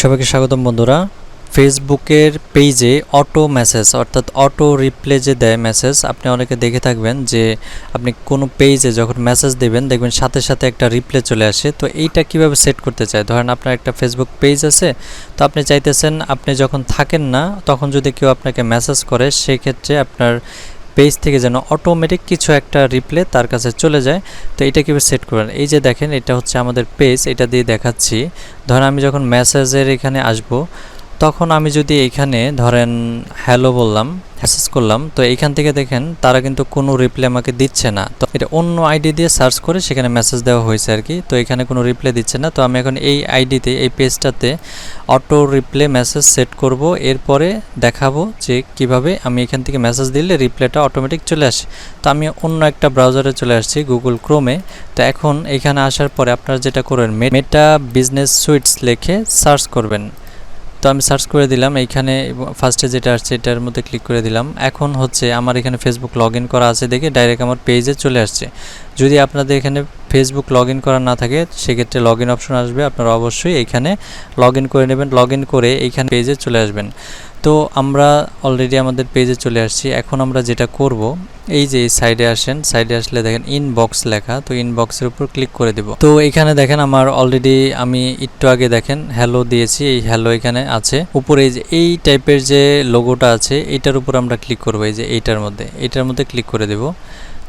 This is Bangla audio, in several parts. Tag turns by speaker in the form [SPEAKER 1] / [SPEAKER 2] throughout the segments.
[SPEAKER 1] সবাইকে স্বাগতম, বন্ধুরা। ফেসবুকের পেজে অটো মেসেজ অর্থাৎ অটো রিপ্লে যে দেয় মেসেজ আপনি অনেকে দেখে থাকবেন যে আপনি কোনো পেজে যখন মেসেজ দেবেন, দেখবেন সাথে সাথে একটা রিপ্লে চলে আসে। তো এইটা কীভাবে সেট করতে চায়? ধরেন আপনার একটা ফেসবুক পেজ আছে, তো আপনি চাইতেছেন আপনি যখন থাকেন না, তখন যদি কেউ আপনাকে মেসেজ করে, সেক্ষেত্রে আপনার পেজ থেকে যেন অটোমেটিক কিছু একটা রিপ্লে তার কাছে চলে যায়। তো এটা কীভাবে সেট করবেন? এই যে দেখেন, এটা হচ্ছে আমাদের পেজ এটা দিয়ে দেখাচ্ছি। ধরেন আমি যখন মেসেজের এখানে আসব তখন আমি যদি এখানে ধরেন হ্যালো বললাম মেসেজ করলাম, তো এইখান থেকে দেখেন তারা কিন্তু কোনো রিপ্লে আমাকে দিচ্ছে না। তো এটা অন্য আইডি দিয়ে সার্চ করে সেখানে মেসেজ দেওয়া হয়েছে আর কি। তো এখানে কোনো রিপ্লে দিচ্ছে না। তো আমি এখন এই আইডিতে এই পেজটাতে অটো রিপ্লে মেসেজ সেট করব। এরপরে দেখাবো যে কীভাবে আমি এখান থেকে মেসেজ দিলে রিপ্লেটা অটোমেটিক চলে আসে। তো আমি অন্য একটা ব্রাউজারে চলে আসছি গুগল ক্রোমে তো এখন এখানে আসার পরে আপনারা যেটা করবেন মেটা বিজনেস সুইটস লিখে সার্চ করবেন। তো আমি সার্চ করে দিলাম, এইখানে ফার্স্টে যেটা আসছে এটার মধ্যে ক্লিক করে দিলাম। এখন হচ্ছে আমার এখানে ফেসবুক লগ করা আছে দেখে ডাইরেক্ট আমার পেজে চলে আসছে। যদি আপনাদের এখানে ফেসবুক লগ ইন করা না থাকে, সেক্ষেত্রে লগ ইন অপশন আসবে। আপনারা অবশ্যই এখানে লগ ইন করে নেবেন। লগ ইন করে এইখানে পেজে চলে আসবেন। তো আমরা অলরেডি আমাদের পেজে চলে আসছি। এখন আমরা যেটা করব, এই যে সাইডে আসেন সাইডে আসলে দেখেন ইনবক্স লেখা। তো ইনবক্সের উপর ক্লিক করে দেব। তো এখানে দেখেন আমার অলরেডি আমি একটু আগে দেখেন হ্যালো দিয়েছি। এই হ্যালো এখানে আছে। উপরে যে, এই টাইপের যে লোগোটা আছে, এটার উপর আমরা ক্লিক করব। এই যে এইটার মধ্যে। এইটার মধ্যে ক্লিক করে দেব।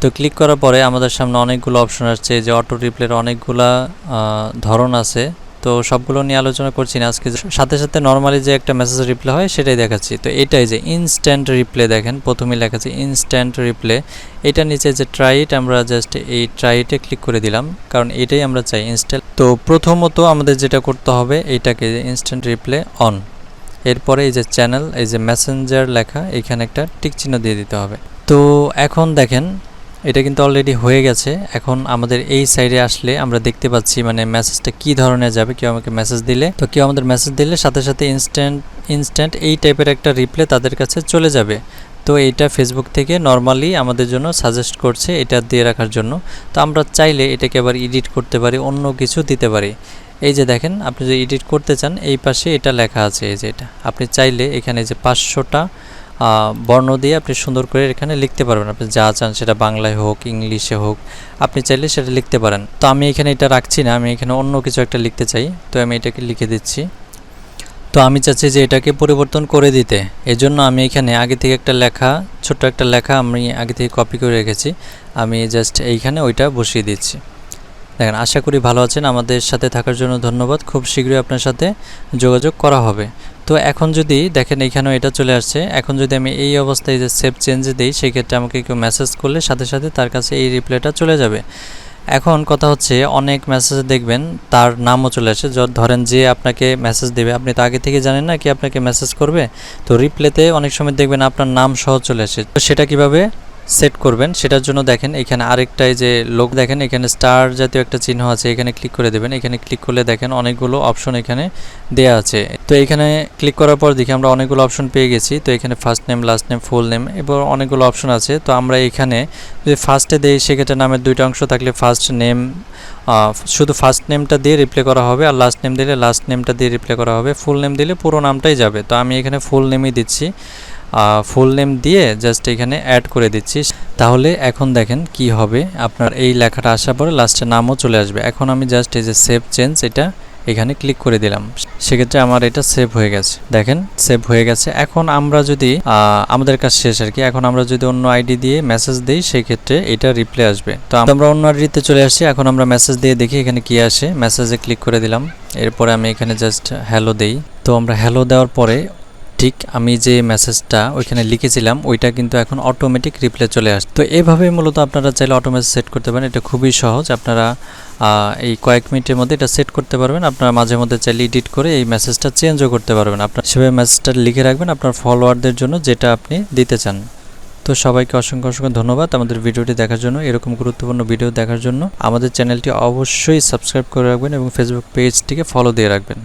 [SPEAKER 1] তো ক্লিক করার পরে আমাদের সামনে অনেকগুলো অপশন আসছে যে অটো রিপ্লের অনেকগুলা ধরন আছে। তো সবগুলো নিয়ে আলোচনা করছি না আজকে। সাথে সাথে নর্মালি যে একটা মেসেজ রিপ্লে হয়, সেটাই দেখাচ্ছি। তো এটাই যে ইনস্ট্যান্ট রিপ্লে দেখেন, প্রথমেই লেখা আছে ইনস্ট্যান্ট রিপ্লে এটা নিচে যে ট্রাইট আমরা জাস্ট এই ট্রাইটে ক্লিক করে দিলাম, কারণ এটাই আমরা চাই ইনস্ট্যান্ট তো প্রথমত আমাদের যেটা করতে হবে এইটাকে ইনস্ট্যান্ট রিপ্লে অন এরপরে এই যে চ্যানেল এই যে মেসেঞ্জার লেখা, এখানে একটা টিক চিহ্ন দিয়ে দিতে হবে। তো এখন দেখেন এটা কিন্তু অলরেডি হয়ে গেছে। এখন আমাদের এই সাইডে আসলে আমরা দেখতে পাচ্ছি মানে মেসেজটা কি ধরনের যাবে, কেউ আমাকে মেসেজ দিলে। তো কেউ আমাদের মেসেজ দিলে সাথে সাথে ইনস্ট্যান্ট ইনস্ট্যান্ট এই টাইপের একটা রিপ্লে তাদের কাছে চলে যাবে। তো এইটা ফেসবুক থেকে নর্মালি আমাদের জন্য সাজেস্ট করছে এটা দিয়ে রাখার জন্য। তো আমরা চাইলে এটাকে আবার এডিট করতে পারি, অন্য কিছু দিতে পারি। এই যে দেখেন, আপনি যে এডিট করতে চান, এই পাশে এটা লেখা আছে, এই যে এটা। আপনি চাইলে এখানে যে পাঁচশোটা বর্ণ দিয়ে আপনি সুন্দর করে এখানে লিখতে পারবেন। আপনি যা চান সেটা বাংলায় হোক, ইংলিশে হোক, আপনি চাইলে সেটা লিখতে পারেন। তো আমি এখানে এটা রাখছি না, আমি এখানে অন্য কিছু একটা লিখতে চাই। তো আমি এটাকে লিখে দিচ্ছি। তো আমি চাচ্ছি যে এটাকে পরিবর্তন করে দিতে। এজন্য আমি এখানে আগে থেকে একটা লেখা, ছোট্ট একটা লেখা আমি আগে থেকে কপি করে রেখেছি। আমি জাস্ট এইখানে ওইটা বসিয়ে দিচ্ছি। দেখেন, আশা করি ভালো আছেন। আমাদের সাথে থাকার জন্য ধন্যবাদ। খুব শীঘ্রই আপনার সাথে যোগাযোগ করা হবে। তো এখন যদি দেখেন এইখানেও এটা চলে আসছে। এখন যদি আমি এই অবস্থায় যে সেভ চেঞ্জে দিই, সেক্ষেত্রে আমাকে কেউ মেসেজ করলে সাথে সাথে তার কাছে এই রিপ্লাইটা চলে যাবে। এখন কথা হচ্ছে, অনেক মেসেজ দেখবেন, তার নামও চলে আসে। ধরেন যে আপনাকে মেসেজ দেবে, আপনি তো আগে থেকে জানেন না কি আপনাকে মেসেজ করবে। তো রিপ্লেতে অনেক সময় দেখবেন আপনার নাম সহ চলে আসে। তো সেটা কীভাবে সেট করবেন, সেটার জন্য দেখেন এখানে আরেকটাই যে লোক দেখেন, এখানে স্টার জাতীয় একটা চিহ্ন আছে, এখানে ক্লিক করে দেবেন। এখানে ক্লিক করলে দেখেন অনেকগুলো অপশন এখানে দেয়া আছে। তো এখানে ক্লিক করার পর দেখি আমরা অনেকগুলো অপশন পেয়ে গেছি। তো এখানে first name last name full name এবং অনেকগুলো অপশন আছে। তো আমরা এখানে যদি ফার্স্টে দিই, সেক্ষেত্রে নামের দুইটা অংশ থাকলে ফার্স্ট নেম শুধু ফার্স্ট নেমটা দিয়ে রিপ্লে করা হবে আর লাস্ট নেম দিলে লাস্ট নেমটা দিয়ে রিপ্লে করা হবে। ফুল নেম দিলে পুরো নামটাই যাবে। তো আমি এখানে ফুল নেমই দিচ্ছি। ফুল নেম দিয়ে জাস্ট এখানে অ্যাড করে দিচ্ছি। তাহলে এখন দেখেন কি হবে। আপনার এই লেখাটা আসার পরে লাস্টে নামও চলে আসবে। এখন আমি জাস্ট এই যে সেভ চেঞ্জ এটা এখানে ক্লিক করে দিলাম। সেক্ষেত্রে আমার এটা সেভ হয়ে গেছে। দেখেন সেভ হয়ে গেছে। এখন আমরা যদি আমাদের কাজ শেষ আর কি। এখন আমরা যদি অন্য আইডি দিয়ে মেসেজ দিই সেই ক্ষেত্রে এটা রিপ্লে আসবে। তো আমরা অন্য আইডিতে চলে আসছি। এখন আমরা মেসেজ দিয়ে দেখি এখানে কি আসে। মেসেজে ক্লিক করে দিলাম। এরপরে আমি এখানে জাস্ট হ্যালো দেই। তো আমরা হ্যালো দেওয়ার পরে ঠিক আমি যে মেসেজটা ওইখানে লিখেছিলাম, ওইটা কিন্তু এখন অটোমেটিক রিপ্লে চলে আসে তো এভাবে মূলত আপনারা চাইলে অটোমেটিক সেট করতে পারেন, এটা খুবই সহজ। আপনারা এই কয়েক মিনিটের মধ্যে এটা সেট করতে পারবেন। আপনারা মাঝে মধ্যে চাইলে এডিট করে এই মেসেজটা চেঞ্জও করতে পারবেন। আপনার সেভাবে মেসেজটা লিখে রাখবেন আপনার ফলোয়ারদের জন্য যেটা আপনি দিতে চান। তো সবাইকে অসংখ্য অসংখ্য ধন্যবাদ আমাদের ভিডিওটি দেখার জন্য, এরকম গুরুত্বপূর্ণ ভিডিও দেখার জন্য। আমাদের চ্যানেলটি অবশ্যই সাবস্ক্রাইব করে রাখবেন এবং ফেসবুক পেজটিকে ফলো দিয়ে রাখবেন।